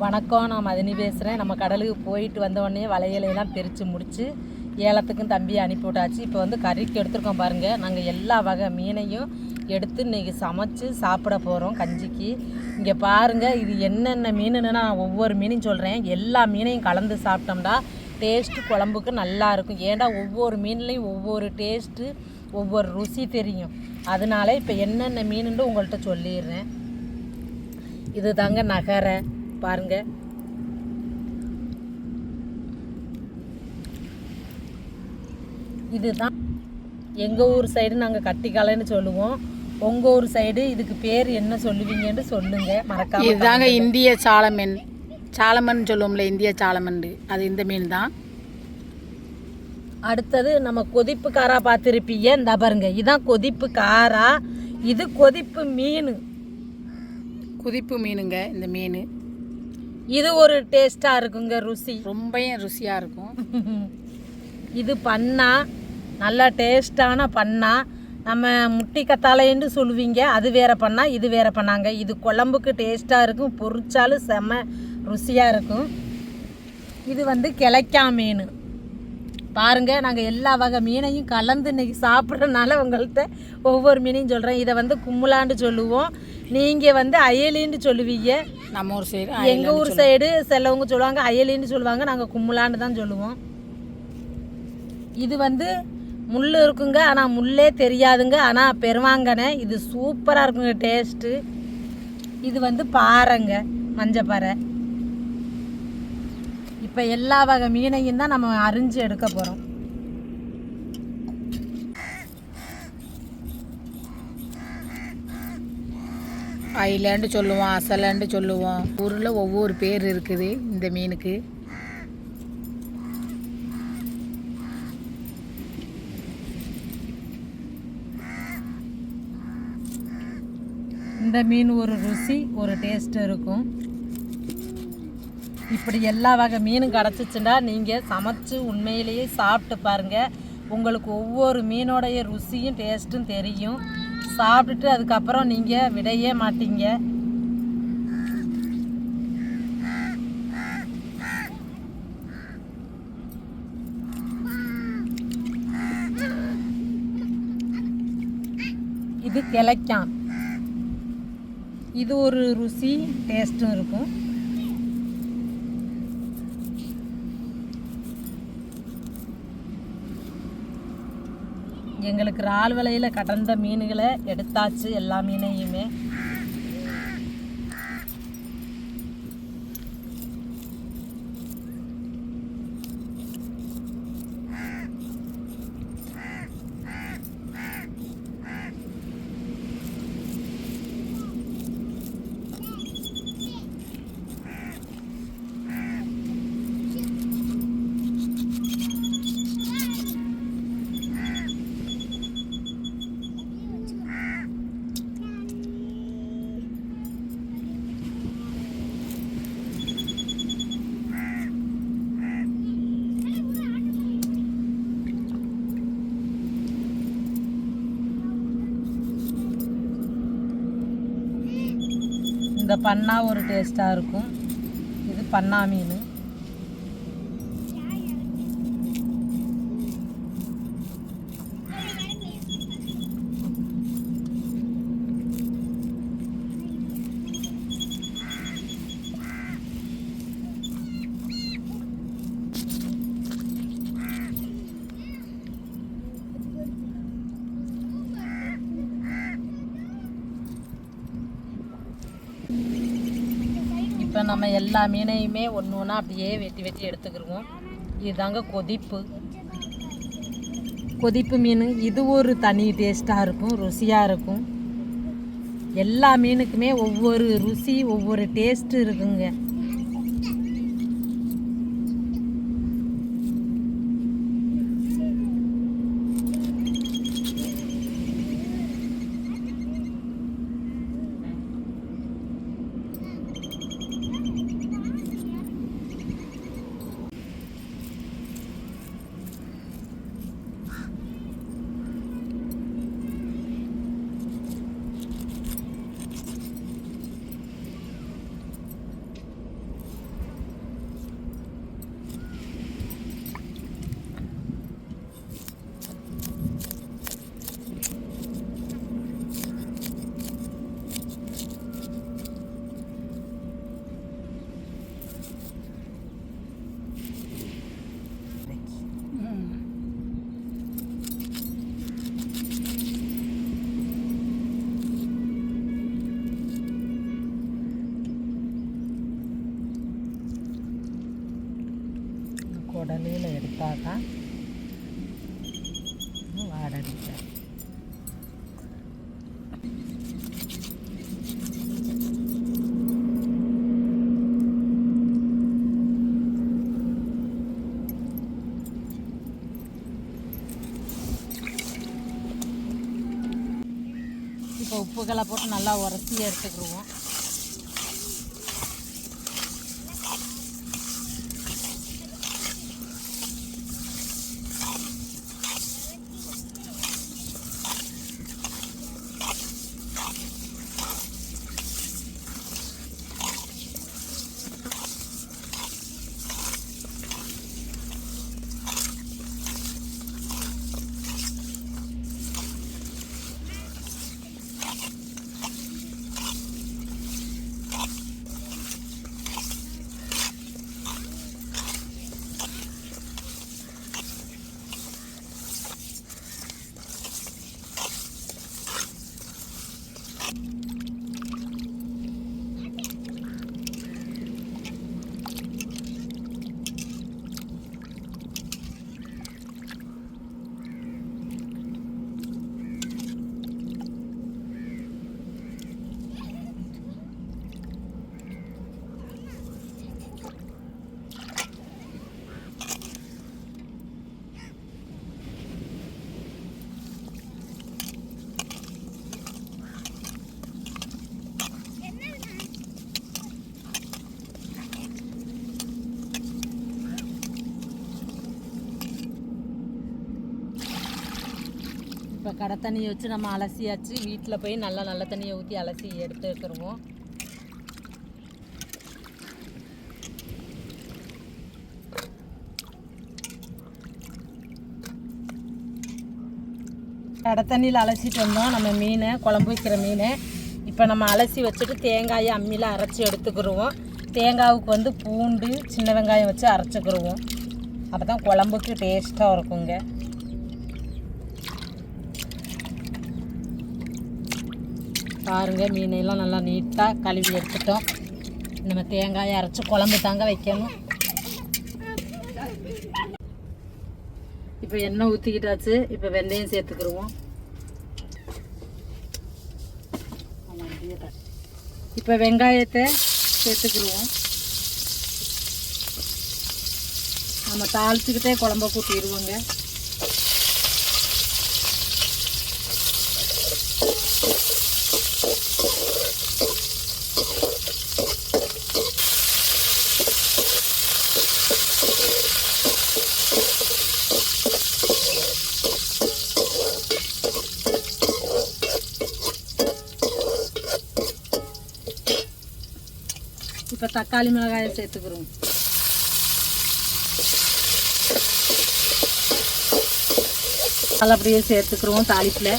வணக்கம் நான் மதினி பேசுகிறேன் நம்ம கடலுக்கு போயிட்டு வந்த உடனே வளையலையெல்லாம் பிரித்து முடித்து ஏலத்துக்கும் தம்பியை அனுப்பி விட்டாச்சு. இப்போ வந்து கறிக்கு எடுத்துருக்கோம் பாருங்கள் நாங்கள் எல்லா வகை மீனையும் எடுத்து இன்றைக்கி சமைச்சு சாப்பிட போகிறோம் கஞ்சிக்கு. இங்கே பாருங்கள் இது என்னென்ன மீனுன்னு நான் ஒவ்வொரு மீனையும் சொல்கிறேன் எல்லா மீனையும் கலந்து சாப்பிட்டோம்னா டேஸ்ட்டு குழம்புக்கு நல்லா இருக்கும். ஏன்டா ஒவ்வொரு மீன்லேயும் ஒவ்வொரு டேஸ்ட்டு ஒவ்வொரு ருசி தெரியும். அதனால இப்போ என்னென்ன மீனுன்னு உங்கள்கிட்ட சொல்லிடுறேன். இது தாங்க நகரை. பாருங்க. இதுதான் எங்கள் ஊர் சைடு நாங்கள் கட்டிக்காலைன்னு சொல்லுவோம். உங்கள் ஊர் சைடு இதுக்கு பேர் என்ன சொல்லுவீங்கன்னு சொல்லுங்க. மறக்காம இதுதாங்க இந்திய சாலமீன். சாலமன் சொல்லுவோம்ல இந்திய சாலமன். அது இந்த மீன் தான். அடுத்தது நம்ம கொதிப்பு காரா பார்த்துருப்பீங்க. இந்த பாருங்க இதான் கொதிப்பு காரா. இது கொதிப்பு மீன். குதிப்பு மீனுங்க இந்த மீன். இது ஒரு டேஸ்ட்டாக இருக்குங்க ருசி. ரொம்ப ருசியாக இருக்கும். இது பண்ணா நல்ல டேஸ்டான பண்ணா நம்ம முட்டி கத்தாழைன்னு சொல்லுவீங்க அது வேற பண்ணா இது வேற பண்ணாங்க. இது குழம்புக்கு டேஸ்ட்டாக இருக்கும் பொரிச்சாலும் செம்ம ருசியாக இருக்கும். இது வந்து கிளைக்கா மீன். பாருங்க நாங்கள் எல்லா வகை மீனையும் கலந்து இன்னைக்கு சாப்பிட்றதுனால உங்கள்கிட்ட ஒவ்வொரு மீனையும் சொல்கிறேன் இதை வந்து கும்முலான்னு சொல்லுவோம். நீங்கள் வந்து அயலின்னு சொல்லுவீங்க. நம்ம ஊர் சைடு எங்கள் ஊர் சைடு சிலவங்க சொல்லுவாங்க அயலின்னு சொல்லுவாங்க நாங்கள் கும்முலான்னு தான் சொல்லுவோம். இது வந்து முள் இருக்குங்க ஆனால் முள்ளே தெரியாதுங்க ஆனால் பெருவாங்கனை இது சூப்பராக இருக்குங்க டேஸ்ட்டு இது வந்து பாறைங்க மஞ்சப்பாறை. இப்போ எல்லா வகை மீனையும் தான் நம்ம அரிஞ்சு எடுக்க போகிறோம் ஐலேண்டு சொல்லுவோம் அசலேண்டு சொல்லுவோம். ஊரில் ஒவ்வொரு பேர் இருக்குது இந்த மீனுக்கு. இந்த மீன் ஒரு ருசி ஒரு டேஸ்ட் இருக்கும். இப்படி எல்லா வகை மீனும் கிடச்சிச்சுன்னா நீங்கள் சமைச்சு உண்மையிலேயே சாப்பிட்டு பாருங்கள் உங்களுக்கு ஒவ்வொரு மீனோடைய ருசியும் டேஸ்ட்டும் தெரியும். சாப்பிட்டுட்டு அதுக்கப்புறம் நீங்கள் விடையே மாட்டீங்க. இது கிளைக்கான். இது ஒரு ருசி டேஸ்ட்டும் இருக்கும். எங்களுக்கு இறால் விலையில் கடந்த மீன்களை எடுத்தாச்சு எல்லா மீனையுமே. இந்த பண்ணா ஒரு டேஸ்ட்டாக இருக்கும். இது பண்ணா மீன். இப்போ நம்ம எல்லா மீனையுமே ஒன்று ஒன்றா அப்படியே வெட்டி வெட்டி எடுத்துக்கிடுவோம் இதுதாங்க கொதிப்பு. கொதிப்பு மீன் இது ஒரு தனி டேஸ்ட்டாக இருக்கும் ருசியாக இருக்கும். எல்லா மீனுக்குமே ஒவ்வொரு ருசி ஒவ்வொரு டேஸ்ட்டு இருக்குங்க. குடலையில் எடுத்தால் தான் வாடடிக்க இப்போ உப்புகளை போட்டு நல்லா உரசி எடுத்துக்கிடுவோம். இப்போ கடை தண்ணியை வச்சு நம்ம அலசியாச்சு. வீட்டில் போய் நல்லா நல்ல தண்ணியை ஊற்றி அலசி எடுத்து எடுத்துருவோம் கடை தண்ணியில் அலசிட்டு வந்தோம். நம்ம மீனை குழம்பு வைக்கிற மீனை. இப்போ நம்ம அலசி வச்சுட்டு தேங்காயை அம்மியில் அரைச்சி எடுத்துக்கிடுவோம் தேங்காவுக்கு வந்து பூண்டு சின்ன வெங்காயம் வச்சு அரைச்சிக்கிடுவோம் அப்போ தான் குழம்புக்கு டேஸ்ட்டாக இருக்குங்க. பாருங்கள் மீனையெல்லாம் நல்லா நீட்டாக கழுவி எடுத்துட்டோம். நம்ம தேங்காயை அரைச்சி குழம்பு தாங்க வைக்கணும். இப்போ எண்ணெய் ஊற்றிக்கிட்டாச்சு இப்போ வெந்தயம் சேர்த்துக்கிடுவோம் இப்போ வெங்காயத்தை சேர்த்துக்கிடுவோம் நம்ம தாளிச்சுக்கிட்டே குழம்ப கூட்டிடுவோங்க தக்காளி மிளகாயை சேர்த்துக்கிறோம். நல்லபடியே சேர்த்துக்கிறோம் தாளிப்பில்.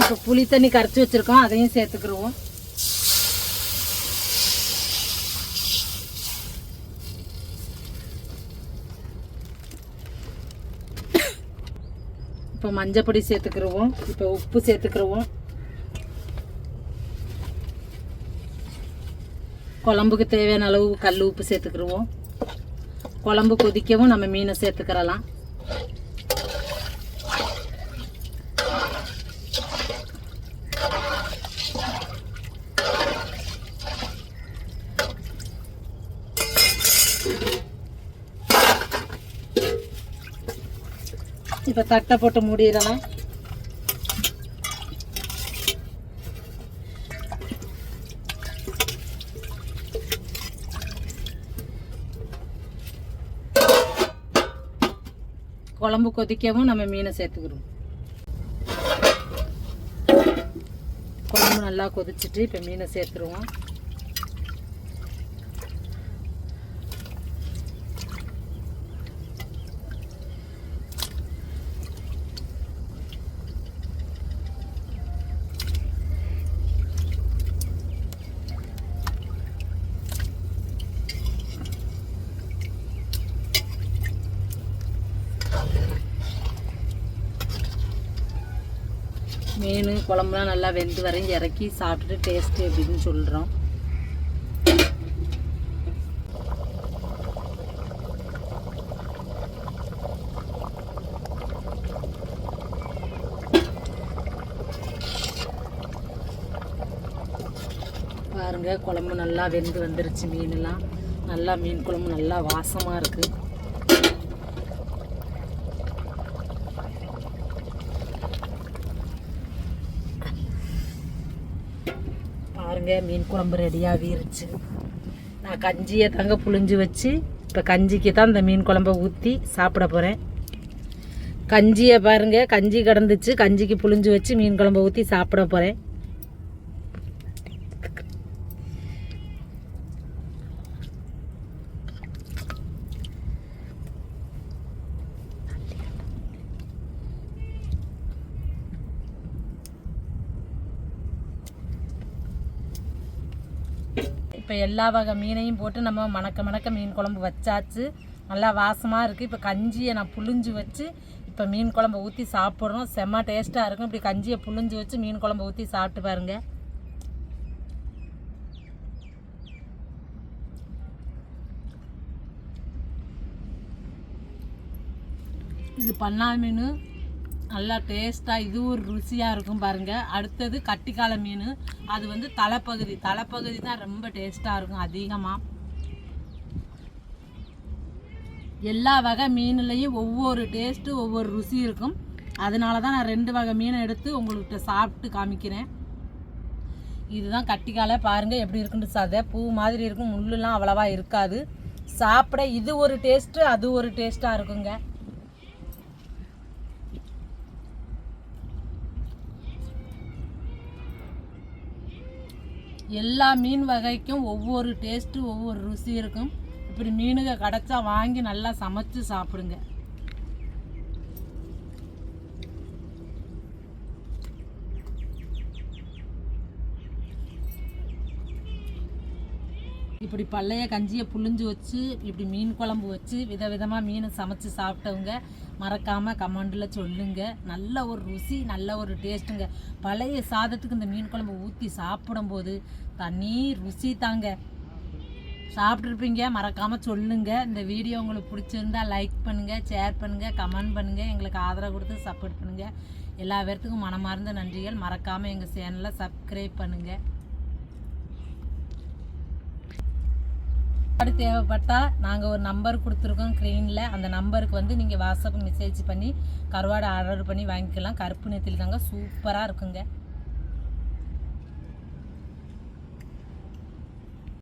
இப்போ புளி தண்ணி கரைச்சி வச்சுருக்கோம் அதையும் சேர்த்துக்கிறோம். இப்போ மஞ்சப்பொடி சேர்த்துக்கிருவோம். இப்போ உப்பு சேர்த்துக்கிருவோம். குழம்புக்கு தேவையான அளவு கல் உப்பு சேர்த்துக்கிருவோம். குழம்பு கொதிக்கவும் நம்ம மீனை சேர்த்துக்கிறலாம். இப்போ தட்டை போட்டு மூடிடலாம். குழம்பு கொதிக்கவும் நம்ம மீனை சேர்த்துக்கிறோம். குழம்பு நல்லா கொதிச்சிட்டு இப்போ மீனை சேர்த்துருவோம். மீன் குழம்புலாம் நல்லா வெந்து வரையும் இறக்கி சாப்பிட்டுட்டு டேஸ்ட்டு அப்படின்னு சொல்கிறோம் பாருங்க குழம்பு நல்லா வெந்து வந்துருச்சு மீனெல்லாம். நல்லா மீன் குழம்பு நல்லா வாசமாக இருக்குது பாருங்க மீன் குழம்பு ரெடியாகிருச்சு நான் கஞ்சியை தாங்க புழிஞ்சு வச்சு இப்போ கஞ்சிக்கு தான் இந்த மீன் குழம்ப ஊற்றி சாப்பிட போகிறேன் கஞ்சியை பாருங்க கஞ்சி கிடந்துச்சு. கஞ்சிக்கு புழிஞ்சு வச்சு மீன் குழம்பை ஊற்றி சாப்பிட போகிறேன் இப்போ எல்லா வகை மீனையும் போட்டு நம்ம மணக்க மணக்க மீன் குழம்பு வச்சாச்சு. நல்லா வாசமாக இருக்குது இப்போ கஞ்சியை நான் புழிஞ்சு வச்சு இப்போ மீன் குழம்பு ஊற்றி சாப்பிட்றோம் செம்ம டேஸ்ட்டாக இருக்கும். இப்படி கஞ்சியை புழிஞ்சு வச்சு மீன் குழம்பு ஊற்றி சாப்பிட்டு பாருங்க. இது பண்ணா மீன். நல்லா டேஸ்ட்டாக இது ஒரு ருசியாக இருக்கும் பாருங்கள் அடுத்தது கட்டிக்கால மீன். அது வந்து தலைப்பகுதி. தலைப்பகுதி தான் ரொம்ப டேஸ்ட்டாக இருக்கும் அதிகமாக எல்லா வகை மீன்லேயும் ஒவ்வொரு டேஸ்ட்டு ஒவ்வொரு ருசி இருக்கும். அதனால தான் நான் ரெண்டு வகை மீனை எடுத்து உங்கள்கிட்ட சாப்பிட்டு காமிக்கிறேன். இதுதான் கட்டிக்கால. பாருங்கள் எப்படி இருக்குன்னு சதை. பூ மாதிரி இருக்கும். முள்ளுலாம் அவ்வளவா இருக்காது. சாப்பிட இது ஒரு டேஸ்ட்டு அது ஒரு டேஸ்ட்டாக இருக்குங்க. எல்லா மீன் வகைக்கும் ஒவ்வொரு டேஸ்ட்டு ஒவ்வொரு ருசி இருக்கும். இப்படி மீனுங்க கிடச்சா வாங்கி நல்லா சமைச்சு சாப்பிடுங்க. இப்படி பழைய கஞ்சியை புழிஞ்சு வச்சு இப்படி மீன் குழம்பு வச்சு விதவிதமாக மீனை சமைச்சு சாப்பிட்டவங்க மறக்காமல் கமெண்டில் சொல்லுங்க. நல்ல ஒரு ருசி நல்ல ஒரு டேஸ்ட்டுங்க. பழைய சாதத்துக்கு இந்த மீன் குழம்பு ஊற்றி சாப்பிடும்போது தனி ருசி தாங்க. சாப்பிட்ருப்பீங்க மறக்காமல் சொல்லுங்கள் இந்த வீடியோ உங்களுக்கு பிடிச்சிருந்தா லைக் பண்ணுங்கள் ஷேர் பண்ணுங்கள் கமெண்ட் பண்ணுங்கள் எங்களுக்கு ஆதரவு கொடுத்து சப்போர்ட் பண்ணுங்கள் எல்லா பேர்த்துக்கும் மனமார்ந்த நன்றிகள். மறக்காமல் எங்கள் சேனலை சப்ஸ்கிரைப் பண்ணுங்கள் கருவாடு தேவைப்பட்டால் நாங்கள் ஒரு நம்பர் கொடுத்துருக்கோம் க்ரீனில் அந்த நம்பருக்கு வந்து நீங்கள் வாட்ஸ்அப் மெசேஜ் பண்ணி கருவாடு ஆர்டர் பண்ணி வாங்கிக்கலாம். கருப்பு நெத்திலி தாங்க சூப்பராக இருக்குங்க.